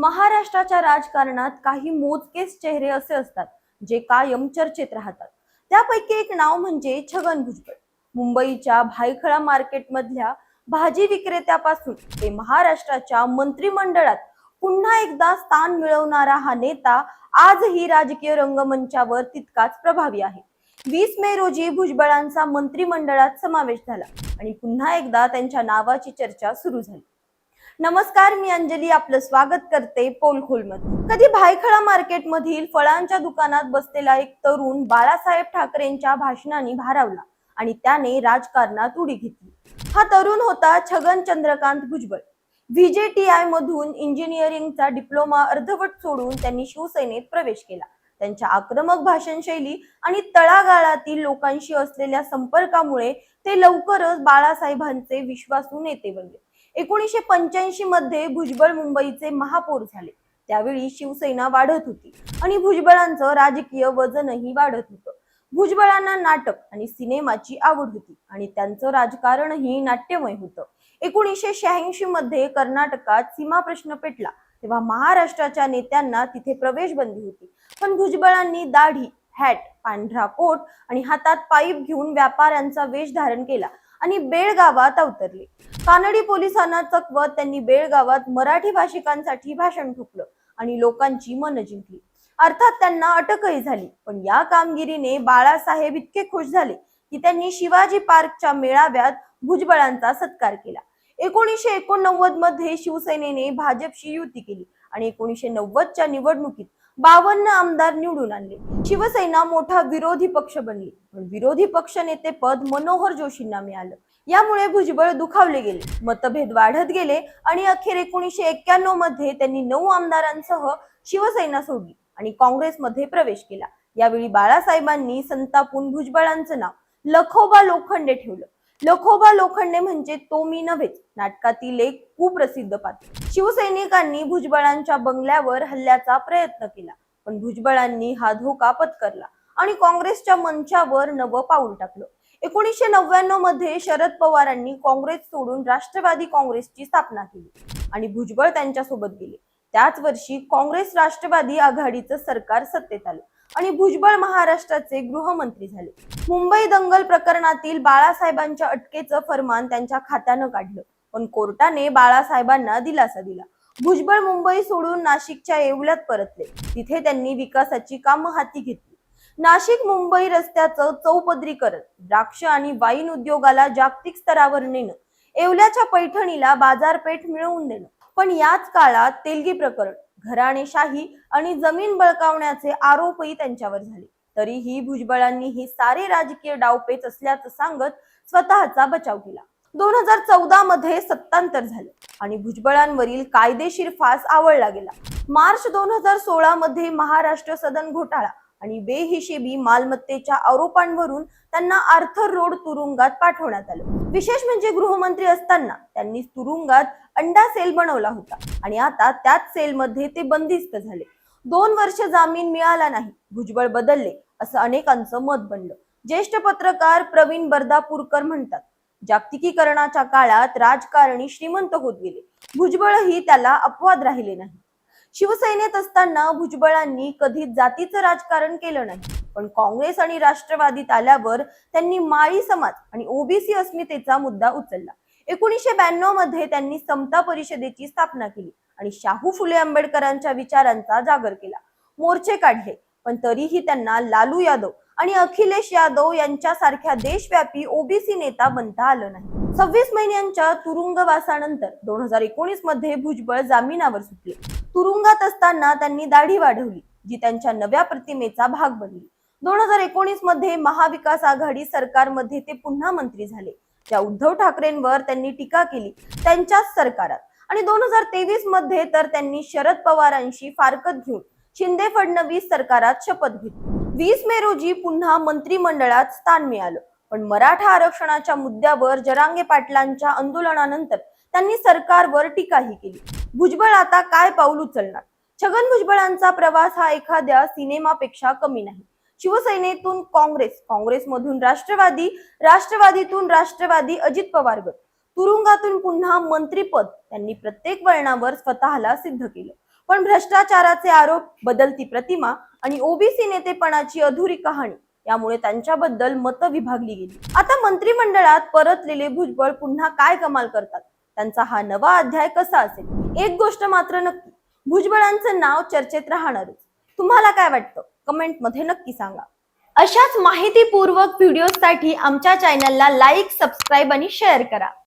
महाराष्ट्राच्या राजकारणात काही मोजकेच चेहरे असे असतात जे कायम चर्चेत राहतात. त्यापैकी एक नाव म्हणजे छगन भुजबळ. मुंबईच्या भायखळा मार्केटमधल्या भाजी विक्रेत्यापासून ते महाराष्ट्राच्या मंत्रिमंडळात पुन्हा एकदा स्थान मिळवणारा हा नेता आजही राजकीय रंगमंचावर तितकाच प्रभावी आहे. वीस मे रोजी भुजबळांचा मंत्रिमंडळात समावेश झाला आणि पुन्हा एकदा त्यांच्या नावाची चर्चा सुरू झाली. नमस्कार मी अंजली आपलं स्वागत करते पोलखोलमध्ये. कधी भायखळा मार्केट मधील फळांच्या दुकानात बसलेला एक तरुण बाळासाहेब ठाकरेंच्या भाषणाने भारावला आणि त्याने राजकारणात उडी घेतली. हा तरुण होता छगन चंद्रकांत भुजबळ. व्हीजेटीआय मधून इंजिनिअरिंगचा डिप्लोमा अर्धवट सोडून त्यांनी शिवसेनेत प्रवेश केला. त्यांच्या आक्रमक भाषण शैली आणि तळागाळातील लोकांशी असलेल्या संपर्कामुळे ते लवकरच बाळासाहेबांचे विश्वासू नेते बनले. एकोणीसशे पंच्याऐंशी मध्ये भुजबळ मुंबईचे महापौर झाले. त्यावेळी शिवसेना वाढत होती आणि भुजबळांचं राजकीय वजनही वाढत होतं. भुजबळांना नाटक आणि सिनेमाची आवड होती आणि त्यांचं राजकारणही नाट्यमय होतं. एकोणीसशे शहाऐंशी मध्ये कर्नाटकात सीमा प्रश्न पेटला तेव्हा महाराष्ट्राच्या नेत्यांना तिथे प्रवेश बंदी होती. पण भुजबळांनी दाढी हॅट पांढरा कोट आणि हातात पाईप घेऊन व्यापाऱ्यांचा वेश धारण केला आणि बेळगावात अवतरले. कानडी पोलिसांना चकवत त्यांनी बेळगावात मराठी भाषिकांसाठी भाषण ठोकलं आणि लोकांची मन जिंकली. अर्थात त्यांना अटकही झाली पण या कामगिरीने बाळासाहेब इतके खुश झाले की त्यांनी शिवाजी पार्कच्या मेळाव्यात भुजबळांचा सत्कार केला. एकोणीसशे एकोणनव्वदमध्ये शिवसेनेने भाजपशी युती केली आणि एकोणीसशे नव्वदच्या निवडणुकीत बावन्न आमदार निवडून आणले. शिवसेना मोठा विरोधी पक्ष बनली. पण विरोधी पक्ष नेते पद मनोहर जोशींना मिळालं. यामुळे भुजबळ दुखावले गेले. मतभेद वाढत गेले आणि अखेर एकोणीसशे एक्क्याण्णवमध्ये त्यांनी नऊ आमदारांसह शिवसेना सोडली आणि काँग्रेसमध्ये प्रवेश केला. यावेळी बाळासाहेबांनी संतापून भुजबळांचं नाव लखोबा लोखंडे ठेवलं. लखोबा लोखंडे म्हणजे तो मी नव्हेच. नाटकातील एक कुप्रसिद्ध पात्र. शिवसैनिकांनी भुजबळांच्या बंगल्यावर हल्ल्याचा प्रयत्न केला पण भुजबळांनी हा धोका पत्करला आणि काँग्रेसच्या मंचावर नवं पाऊल टाकलं. एकोणीसशे नव्याण्णवमध्ये शरद पवारांनी काँग्रेस सोडून राष्ट्रवादी काँग्रेसची स्थापना केली आणि भुजबळ त्यांच्यासोबत गेले. त्याच वर्षी काँग्रेस राष्ट्रवादी आघाडीचं सरकार सत्तेत आलं आणि भुजबळ महाराष्ट्राचे गृहमंत्री झाले. मुंबई दंगल प्रकरणातील बाळासाहेबांच्या अटकेचं फरमान त्यांच्या खात्यानं काढलं. पण कोर्टाने बाळासाहेबांना दिलासा दिला. भुजबळ मुंबई सोडून नाशिकच्या येवल्यात परतले. तिथे त्यांनी विकासाची कामं हाती घेतली. नाशिक मुंबई रस्त्याचं चौपदरीकरण द्राक्ष आणि वाईन उद्योगाला जागतिक स्तरावर नेणं येवल्याच्या पैठणीला बाजारपेठ मिळवून देणं पण याच काळात तेलगी प्रकरण घराणेशाही आणि जमीन बळकावण्याचे आरोपही त्यांच्यावर झाले. तरीही भुजबळांनी ही सारे राजकीय डावपेच असल्याचं सांगत स्वतःचा बचाव केला. दोन हजार चौदा मध्ये सत्तांतर झालं आणि भुजबळांवरील कायदेशीर फास आवळला गेला. मार्च दोन हजार सोळा मध्ये महाराष्ट्र सदन घोटाळा आणि बेहिशेबी मालमत्तेच्या आरोपांवरून त्यांना आर्थर रोड तुरुंगात पाठवण्यात आलं. विशेष म्हणजे गृहमंत्री असताना त्यांनी तुरुंगात अंडा सेल बनवला होता आणि आता त्याच सेलमध्ये ते बंदिस्त झाले. दोन वर्ष जामीन मिळाला नाही भुजबळ बदलले असं अनेकांचं मत बनलं. ज्येष्ठ पत्रकार प्रवीण बर्दापूरकर म्हणतात जागतिकीकरणाच्या काळात राजकारणी श्रीमंत होत गेले. भुजबळही त्याला अपवाद राहिले नाही शिवसेनेत असताना भुजबळांनी कधी जातीचं राजकारण केलं नाही. पण काँग्रेस आणि राष्ट्रवादीत आल्यावर त्यांनी माळी समाज आणि ओबीसी अस्मितेचा मुद्दा उचलला. एकोणीसशे ब्याण्णवमध्ये त्यांनी समता परिषदेची स्थापना केली आणि शाहू फुले आंबेडकरांच्या विचारांचा जागर केला. मोर्चे काढले पण तरीही त्यांना लालू यादव आणि अखिलेश यादव यांच्यासारख्या देशव्यापी ओबीसी नेता बनता आलं नाही. सव्वीस महिन्यांच्या तुरुंगवासानंतर दोन हजार एकोणीसमध्ये भुजबळ जामिनावर सुटले. तुरुंगात असताना त्यांनी दाढी वाढवली जी त्यांच्या नव्या प्रतिमेचा भाग बनली. दोन हजार एकोणीसमध्ये महाविकास आघाडी सरकारमध्ये ते पुन्हा मंत्री झाले. त्या उद्धव ठाकरेंवर त्यांनी टीका केली त्यांच्याच सरकारात. आणि दोन हजार तेवीसमध्ये तर त्यांनी शरद पवारांशी फारकत घेऊन शिंदे फडणवीस सरकारात शपथ घेतली. वीस मे रोजी पुन्हा मंत्रिमंडळात स्थान मिळालं. पण मराठा आरक्षणाच्या मुद्द्यावर जरांगे पाटलांच्या आंदोलनानंतर त्यांनी सरकारवर टीकाही केली. भुजबळ आता काय पाऊल उचलणार? छगन भुजबळांचा प्रवास हा एखाद्या सिनेमापेक्षा कमी नाही. शिवसेनेतून काँग्रेस काँग्रेसमधून राष्ट्रवादी राष्ट्रवादीतून राष्ट्रवादी अजित पवार गट. तुरुंगातून पुन्हा मंत्रीपद त्यांनी प्रत्येक वळणावर स्वतःला सिद्ध केलं. पण भ्रष्टाचाराचे आरोप बदलती प्रतिमा आणि ओबीसी नेतेपणाची अधुरी कहाणी यामुळे त्यांच्याबद्दल मतं विभागली गेली. आता मंत्रिमंडळात परतलेले भुजबळ पुन्हा काय कमाल करतात? त्यांचा हा नवा अध्याय कसा असेल? एक गोष्ट मात्र नक्की. भुजबळांचं नाव चर्चेत राहणारच. तुम्हाला काय वाटतं? कमेंटमध्ये नक्की सांगा. अशाच माहितीपूर्वक व्हिडिओसाठी आमच्या चॅनलला लाईक सबस्क्राईब आणि शेअर करा.